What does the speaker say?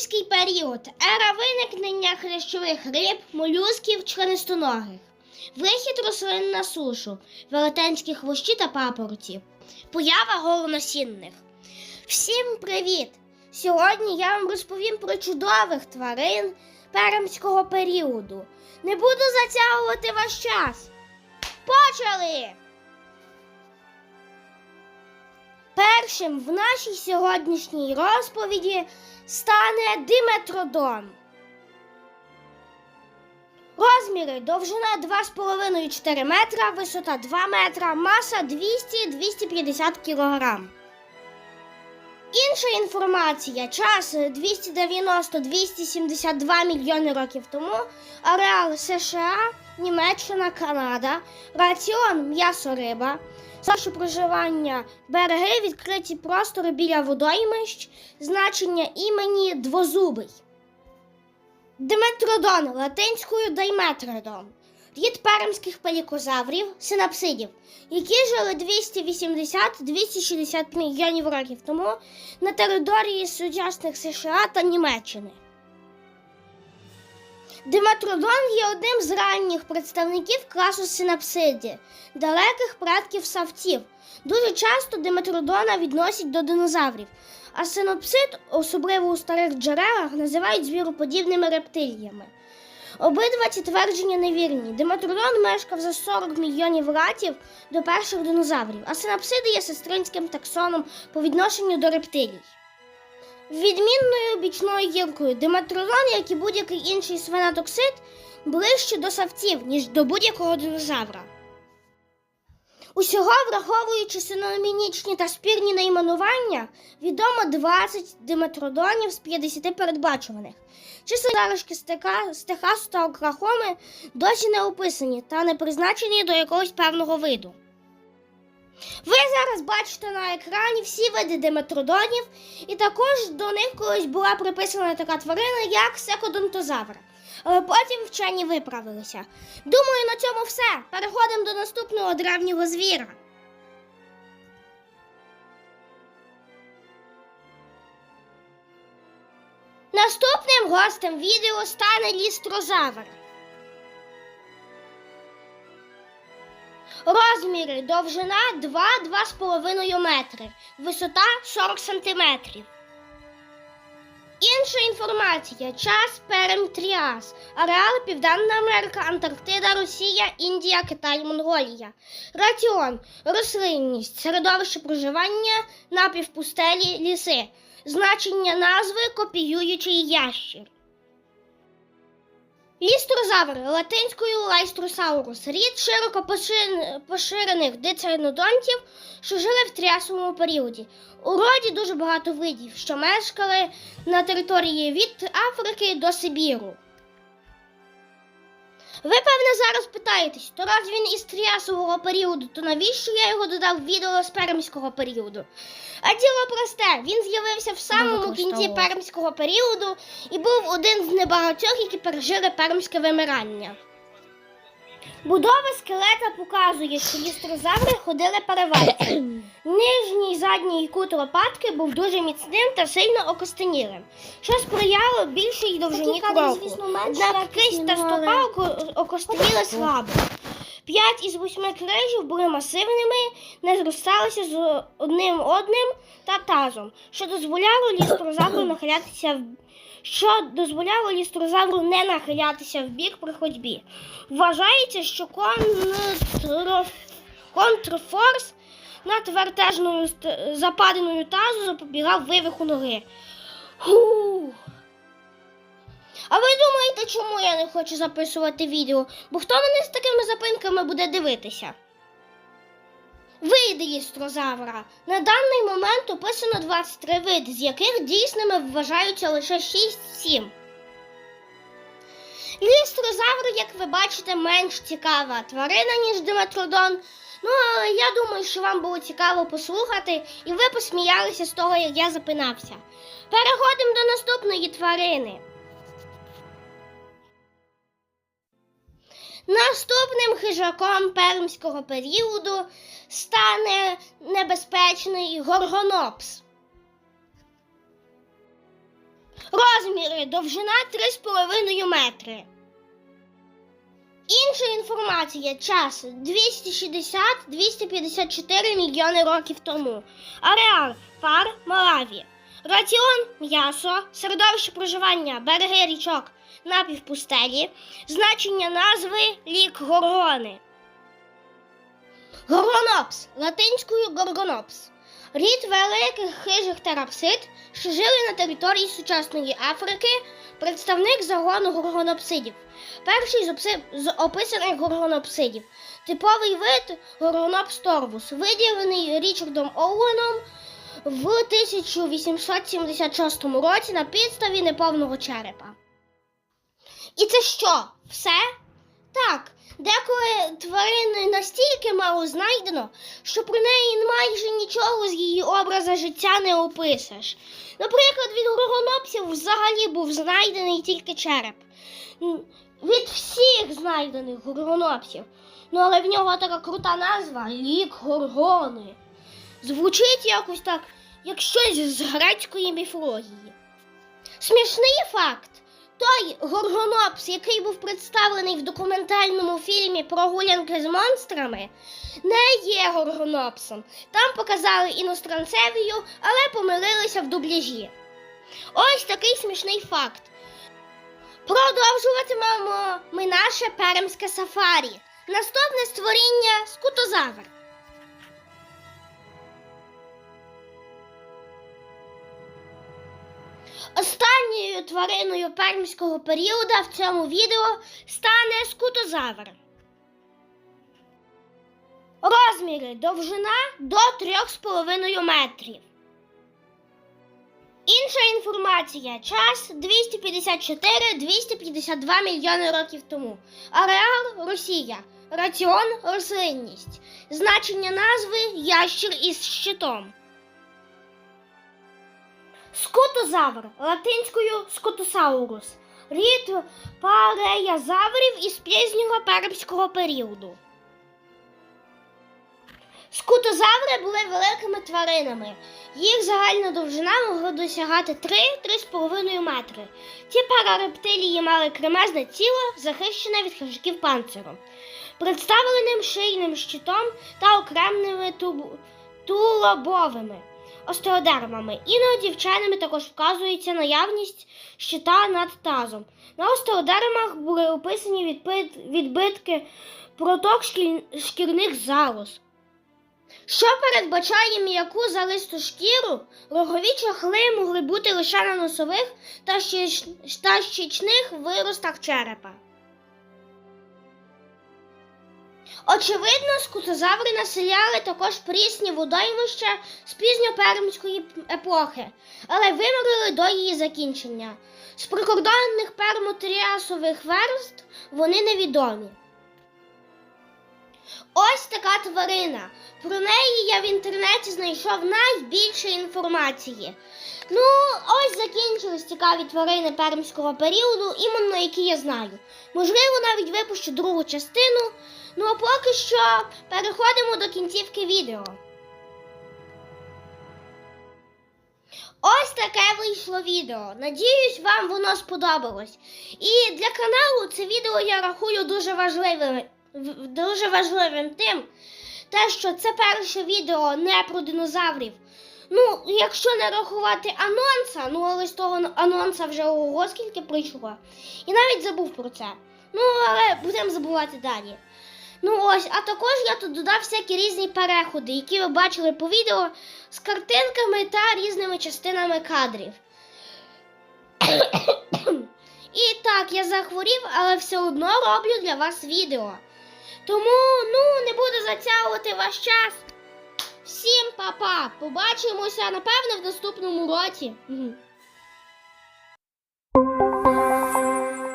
Пермський період ера виникнення хрящових риб, молюсків, членистоногих, вихід рослин на сушу, велетенські хвощі та папороті, поява голоносінних. Всім привіт! Сьогодні я вам розповім про чудових тварин пермського періоду. Не буду затягувати ваш час. Почали! Першим в нашій сьогоднішній розповіді стане Диметродон. Розміри довжина 2,5-4 метра, висота 2 метра, маса 200-250 кг. Інша інформація: час 290-272 мільйони років тому, ареал США, Німеччина, Канада, раціон м'ясо риба, Саше проживання береги, відкриті простори біля водоймищ, значення імені двозубий. Диметродон латинською дайметродон. Рід пермських пелікозаврів, синапсидів, які жили 280-260 мільйонів років тому на території сучасних США та Німеччини. Диметродон є одним з ранніх представників класу синапсиді, далеких предків савців. Дуже часто диметродона відносять до динозаврів, а синопсид, особливо у старих джерелах, називають звіроподібними рептиліями. Обидва ці твердження невірні. Диметродон мешкав за 40 мільйонів років до перших динозаврів, а синапсиди є сестринським таксоном по відношенню до рептилій. Відмінною бічною гілкою диметродон, як і будь-який інший свинотоксид, ближче до савців, ніж до будь-якого динозавра. Усього, враховуючи синонімічні та спірні найменування, відомо 20 диметродонів з 50 передбачуваних. Числа залишки з Техасу та Оклахоми досі не описані та не призначені до якогось певного виду. Ви зараз бачите на екрані всі види диметродонів, і також до них колись була приписана така тварина, як секодонтозавр. Але потім вчені виправилися. Думаю, на цьому все. Переходимо до наступного древнього звіра. Наступним гостем відео стане лістрозавр. Розміри довжина 2-2,5 метри, висота 40 сантиметрів. Інша інформація: час Перем Тріас, ареал Південна Америка, Антарктида, Росія, Індія, Китай, Монголія. Раціон, рослинність, середовище проживання, напівпустелі, ліси. Значення назви копіюючий ящір. Лістрозавр латинською лайстросаурус рід широко поширених дицернодонтів, що жили в трясовому періоді. У роді дуже багато видів, що мешкали на території від Африки до Сибіру. Ви, певне, зараз питаєтесь, то раз він із тріасового періоду, то навіщо я його додав в відео з пермського періоду? А діло просте, він з'явився в самому кінці пермського періоду і був один з небагатьох, які пережили пермське вимирання. Будова скелета показує, що лістрозаври ходили перевальцем. Нижній задній кут лопатки був дуже міцним та сильно окостенілим, що сприяло більшій довжині кроку. Однак кисть та стопа окостеніли слабо. П'ять із восьми крижів були масивними, не зросталися з одним одним та тазом, що дозволяло лістрозавру нахилятися в що дозволяло лістрозавру не нахилятися в бік при ходьбі. Вважається, що контро... контрфорс над вертежною западиною тазу запобігав вивиху ноги. А ви думаєте, чому я не хочу записувати відео? Бо хто мене з такими запинками буде дивитися? Види лістрозавра. На даний момент описано 23 види, з яких дійсними вважаються лише 6-7. Лістрозавр, як ви бачите, менш цікава тварина, ніж Диметродон. Ну, але я думаю, що вам було цікаво послухати, і ви посміялися з того, як я запинався. Переходимо до наступної тварини. Наступним хижаком пермського періоду стане небезпечний горгонопс. Розміри довжина 3,5 метри. Інша інформація час 260-254 мільйони років тому. Ареал пар Малаві. Раціон м'ясо, середовище проживання, береги річок, напівпустелі, значення назви лік горгони. Горгонопс латинською горгонопс. Рід великих хижих терапсид, що жили на території сучасної Африки, представник загону горгонопсидів. Перший з, опси- з описаних горгонопсидів. Типовий вид горгонопс торвус, виділений Річардом Оуеном в 1876 році на підставі неповного черепа. І це що? Все? Так, деколи тварини настільки мало знайдено, що про неї майже нічого з її образа життя не опишеш. Наприклад, від горгонопсів взагалі був знайдений тільки череп. Від всіх знайдених горгонопсів. Ну, але в нього така крута назва лік горгони. Звучить якось так, як щось з грецької міфології. Смішний факт. Той горгонопс, який був представлений в документальному фільмі Прогулянки з монстрами, не є горгонопсом. Там показали іностранцевію, але помилилися в дубляжі. Ось такий смішний факт. Продовжуватимемо ми наше перемське сафарі. Наступне створіння скутозавр. Твариною пермського періоду в цьому відео стане скутозавр. Розміри довжина до 3,5 метрів. Інша інформація. Час 254-252 мільйони років тому. Ареал Росія. Раціон рослинність. Значення назви ящір із щитом. Скотозавр латинською скотосаурус. Рід пареязаврів із пізнього пермського періоду. Скутозаври були великими тваринами. Їх загальна довжина могла досягати 3-3,5 метри. Ці парарептилії мали кремезне тіло, захищене від хижаків панциром, представленим шийним щитом та окремими тулобовими остеодермами. Іноді вченими також вказується наявність щита над тазом. На остеодермах були описані відбит... відбитки проток шкірних залоз. Що передбачає м'яку залисту шкіру, рогові чохли могли бути лише на носових та щічних виростах черепа. Очевидно, скутозаври населяли також прісні водоймища з пізньопермської епохи, але вимерли до її закінчення. З прикордонних пермотріасових верст вони невідомі. Ось така тварина. Про неї я в інтернеті знайшов найбільше інформації. Ну, ось закінчились цікаві тварини пермського періоду, іменно які я знаю. Можливо, навіть випущу другу частину. Ну а поки що переходимо до кінцівки відео. Ось таке вийшло відео. Надіюсь, вам воно сподобалось. І для каналу це відео я рахую дуже важливим, дуже важливим тим, те, що це перше відео не про динозаврів. Ну, якщо не рахувати анонса, ну але з того анонса вже ого скільки прийшло. І навіть забув про це. Ну, але будемо забувати далі. Ну ось, а також я тут додав всякі різні переходи, які ви бачили по відео з картинками та різними частинами кадрів. І так, я захворів, але все одно роблю для вас відео. Тому, ну, не буду затягувати ваш час. Всім па-па! Побачимося, напевно, в наступному році.